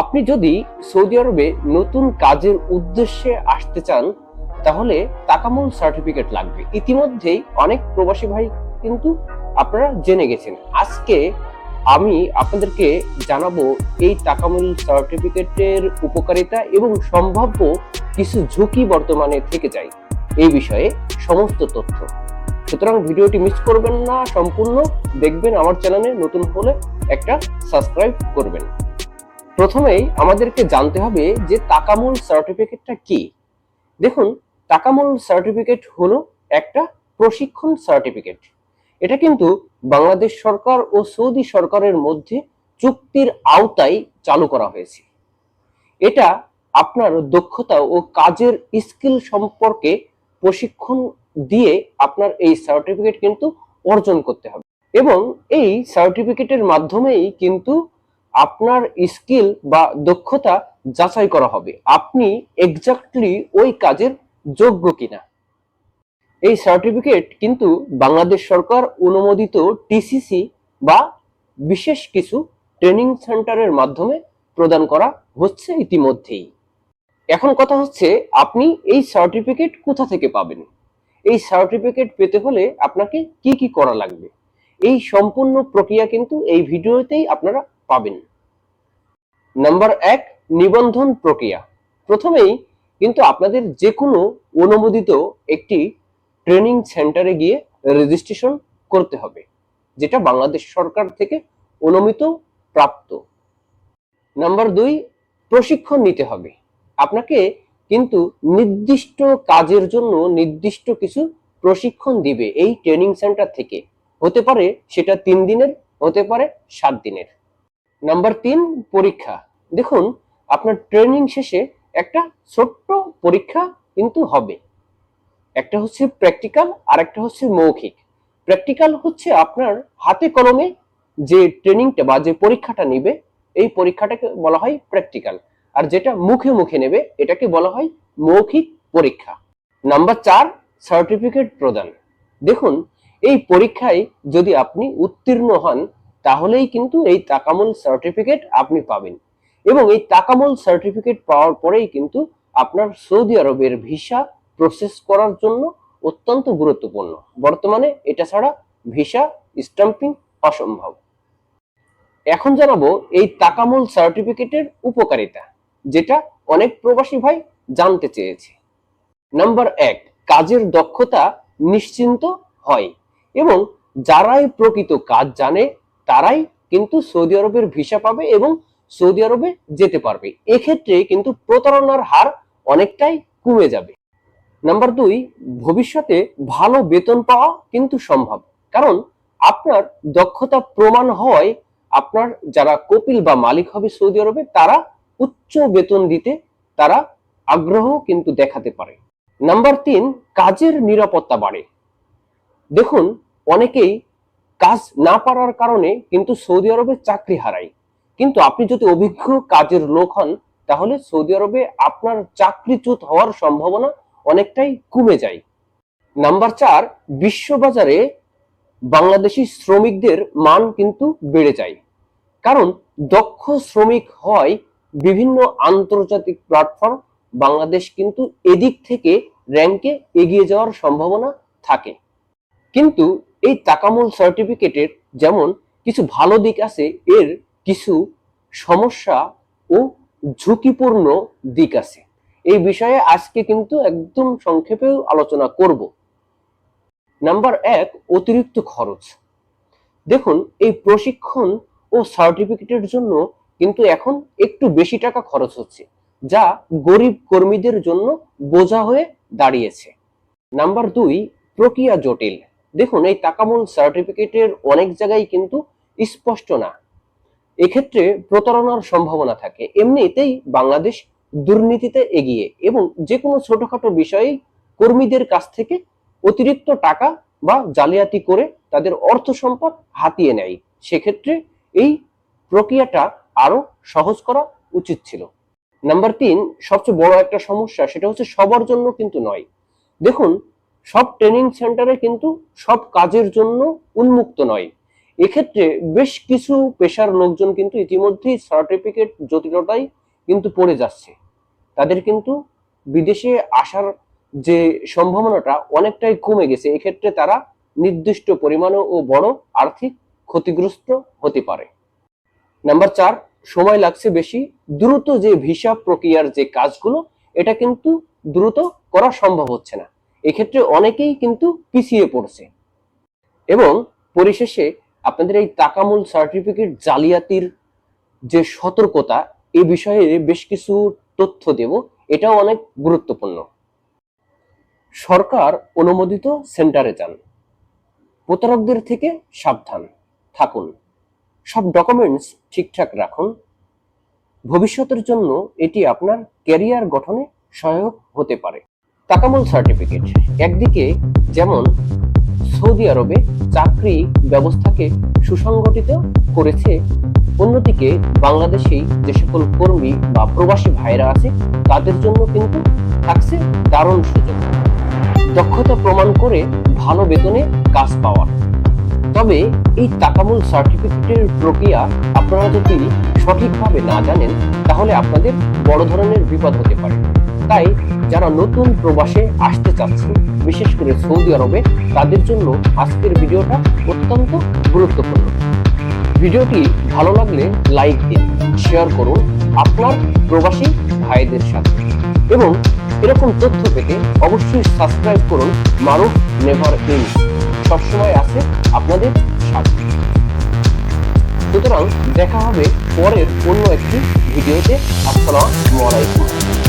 আপনি যদি সৌদি আরবে নতুন কাজের উদ্দেশ্যে আসতে চান, তাহলে তাকামুল সার্টিফিকেট লাগবে। ইতিমধ্যেই অনেক প্রবাসী ভাই কিন্তু আপনারা জেনে গেছেন। আজকে আমি আপনাদেরকে জানাব এই তাকামুল সার্টিফিকেটের উপকারিতা এবং সম্ভাব্য কিছু ঝুঁকি বর্তমানে থেকে যায়। এই বিষয়ে সমস্ত তথ্য। সুতরাং ভিডিওটি মিস করবেন না, সম্পূর্ণ দেখবেন আমার চ্যানেলে নতুন হলে একটা সাবস্ক্রাইব করবেন। প্রথমেই আমাদেরকে জানতে হবে যে তাকামুল সার্টিফিকেটটা কি। দেখুন, তাকামুল সার্টিফিকেট হলো একটা প্রশিক্ষণ সার্টিফিকেট এটা কিন্তু বাংলাদেশ সরকার ও সৌদি সরকারের মধ্যে চুক্তির আওতায় চালু করা হয়েছে। এটা আপনার দক্ষতা ও কাজের স্কিল সম্পর্কে প্রশিক্ষণ দিয়ে আপনার এই সার্টিফিকেট কিন্তু অর্জন করতে হবে। এবং এই সার্টিফিকেটের মাধ্যমেই কিন্তু আপনার স্কিল বা দক্ষতা যাচাই করা হবে। আপনি এক্স্যাক্টলি ওই কাজের যোগ্য কিনা। এই সার্টিফিকেট কিন্তু বাংলাদেশ সরকার অনুমোদিত টিসিসি বা বিশেষ কিছু ট্রেনিং সেন্টারের মাধ্যমে প্রদান করা হচ্ছে ইতিমধ্যেই। এখন কথা হচ্ছে, আপনি এই সার্টিফিকেট কোথা থেকে পাবেন? এই সার্টিফিকেট পেতে হলে আপনাকে কি কি করা লাগবে? এই সম্পূর্ণ প্রক্রিয়া কিন্তু এই ভিডিওতেই আপনারা পাবেন। নাম্বার এক, নিবন্ধন প্রক্রিয়া। প্রথমেই কিন্তু আপনাদের যে কোনো অনুমোদিত একটি ট্রেনিং সেন্টারে গিয়ে রেজিস্ট্রেশন করতে হবে, যেটা বাংলাদেশ সরকার থেকে অনুমিত প্রাপ্ত। নাম্বার দুই, প্রশিক্ষণ নিতে হবে। আপনাকে কিন্তু নির্দিষ্ট কাজের জন্য নির্দিষ্ট কিছু প্রশিক্ষণ দিবে। এই ট্রেনিং সেন্টার থেকে। হতে পারে সেটা তিন দিনের, হতে পারে সাত দিনের। নাম্বার তিন, পরীক্ষা। দেখুন, আপনার ট্রেনিং শেষে একটা ছোট্ট পরীক্ষা কিন্তু হবে। একটা হচ্ছে প্র্যাকটিক্যাল আর একটা হচ্ছে মৌখিক। প্র্যাকটিক্যাল হচ্ছে আপনার হাতে কলমে যে ট্রেনিংটা বা যে পরীক্ষাটা নেবে, এই পরীক্ষাটাকে বলা হয় প্র্যাকটিক্যাল আর যেটা মুখে মুখে নেবে, এটাকে বলা হয় মৌখিক পরীক্ষা। নাম্বার চার সার্টিফিকেট প্রদান। দেখুন, এই পরীক্ষায় যদি আপনি উত্তীর্ণ হন তাহলেই কিন্তু এই তাকামুল সার্টিফিকেট আপনি পাবেন। এবং এই তাকামুল সার্টিফিকেট পাওয়ার পরেই কিন্তু আপনার সৌদি আরবের ভিসা প্রসেস করার জন্য অত্যন্ত গুরুত্বপূর্ণ। বর্তমানে এটা ছাড়া ভিসা স্টাম্পিং অসম্ভব। এখন জানাব এই তাকামুল সার্টিফিকেটের উপকারিতা, যেটা অনেক প্রবাসী ভাই জানতে চেয়েছে। নাম্বার এক, কাজের দক্ষতা নিশ্চিন্ত হয় এবং যারাই প্রকৃত কাজ জানে তারাই কিন্তু সৌদি আরবের ভিসা পাবে এবং সৌদি আরবে যেতে পারবে। এক্ষেত্রে কিন্তু প্রতারণার হার অনেকটাই কমে যাবে। নাম্বার দুই, ভবিষ্যতে ভালো বেতন পাওয়া কিন্তু সম্ভব। কারণ আপনার দক্ষতা প্রমাণ হয় আপনার যারা কপিল বা মালিক হবে সৌদি আরবে, তারা উচ্চ বেতন দিতে তারা আগ্রহ কিন্তু দেখাতে পারে। নাম্বার তিন, কাজের নিরাপত্তা বাড়ে। দেখুন, অনেকেই কাজ না পারার কারণে কিন্তু সৌদি আরবে চাকরি হারায়। কিন্তু আপনি যদি অভিজ্ঞ কাজের লোক হন, তাহলে সৌদি আরবে আপনার চাকরিচ্যুত হওয়ার সম্ভাবনা অনেকটাই কমে যায়। নাম্বার চার, বিশ্ববাজারে বাংলাদেশি শ্রমিকদের মান কিন্তু বেড়ে যায়। কারণ দক্ষ শ্রমিক হয় বিভিন্ন আন্তর্জাতিক প্ল্যাটফর্ম বাংলাদেশ কিন্তু এদিক থেকে র্যাঙ্কে এগিয়ে যাওয়ার সম্ভাবনা থাকে। কিন্তু এই তাকামুল সার্টিফিকেটের যেমন কিছু ভালো দিক আছে, এর কিছু সমস্যা ও ঝুঁকিপূর্ণ দিক আছে। এই বিষয়ে আজকে কিন্তু একদম সংক্ষেপে আলোচনা করব। নাম্বার এক, অতিরিক্ত খরচ। দেখুন, এই প্রশিক্ষণ ও সার্টিফিকেটের জন্য কিন্তু এখন একটু বেশি টাকা খরচ হচ্ছে, যা গরিব কর্মীদের জন্য বোঝা হয়ে দাঁড়িয়েছে। নাম্বার দুই, প্রক্রিয়া জটিল। দেখুন, এই তাকামুল সার্টিফিকেটের অনেক জায়গায় কিন্তু স্পষ্ট না। এক্ষেত্রে প্রতারণার সম্ভাবনা থাকে। এমনিতেই বাংলাদেশ দুর্নীতিতে এগিয়ে এবং যে কোনো ছোটখাটো বিষয়ে কর্মীদের কাছ থেকে অতিরিক্ত টাকা বা জালিয়াতি করে তাদের অর্থ সম্পদ হাতিয়ে নেয়। সেক্ষেত্রে এই প্রক্রিয়াটা আরও সহজ করা উচিত ছিল। নাম্বার তিন, সবচেয়ে বড় একটা সমস্যা, সেটা হচ্ছে সবার জন্য কিন্তু নয়। দেখুন সব ট্রেনিং সেন্টারে কিন্তু সব কাজের জন্য উন্মুক্ত নয়। এক্ষেত্রে বেশ কিছু পেশার লোকজন কিন্তু ইতিমধ্যেই সার্টিফিকেট জটিলতায় কিন্তু পড়ে যাচ্ছে। তাদের কিন্তু বিদেশে আসার যে সম্ভাবনাটা অনেকটাই কমে গেছে। এক্ষেত্রে তারা নির্দিষ্ট পরিমাণে ও বড় আর্থিক ক্ষতিগ্রস্ত হতে পারে। নাম্বার চার, সময় লাগছে বেশি। দ্রুত যে ভিসা প্রক্রিয়ার যে কাজগুলো, এটা কিন্তু দ্রুত করা সম্ভব হচ্ছে না। এক্ষেত্রে অনেকেই কিন্তু পিছিয়ে পড়ছে। এবং পরিশেষে আপনাদের এই তাকামূল সার্টিফিকেট জালিয়াতির যে সতর্কতা, এ বিষয়ে বেশ কিছু তথ্য দেব, এটাও অনেক গুরুত্বপূর্ণ। সরকার অনুমোদিত সেন্টারে যান। প্রতারকদের থেকে সাবধান থাকুন। সব ডকুমেন্টস ঠিকঠাক রাখুন। ভবিষ্যতের জন্য এটি আপনার ক্যারিয়ার গঠনে সহায়ক হতে পারে। তাকামুল সার্টিফিকেট একদিকে যেমন সৌদি আরবে চাকরি ব্যবস্থাকে সুসংগঠিত করেছে, অন্যদিকে বাংলাদেশেই যে সকল কর্মী বা প্রবাসী ভাইরা আছে, তাদের জন্য কিন্তু থাকছে দারুণ সুযোগ। দক্ষতা প্রমাণ করে ভালো বেতনে কাজ পাওয়ার তবে এই তাকামুল সার্টিফিকেটের প্রক্রিয়া আপনারা যদি সঠিকভাবে না জানেন, তাহলে আপনাদের বড় ধরনের বিপদ হতে পারে। তাই যারা নতুন প্রবাসে আসতে চাচ্ছেন, বিশেষ করে সৌদি আরবে, তাদের জন্য আজকের ভিডিওটা অত্যন্ত গুরুত্বপূর্ণ। ভিডিওটি ভালো লাগলে লাইক দিন শেয়ার করুন আপনার প্রবাসী ভাইদের সাথে। এবং এরকম তথ্য পেতে অবশ্যই সাবস্ক্রাইব করুন মারুফ নেভার ইন। সবসময় আছে আপনাদের সাথে। সুতরাং দেখা হবে পরের অন্য একটি ভিডিওতে। আসসালামু আলাইকুম।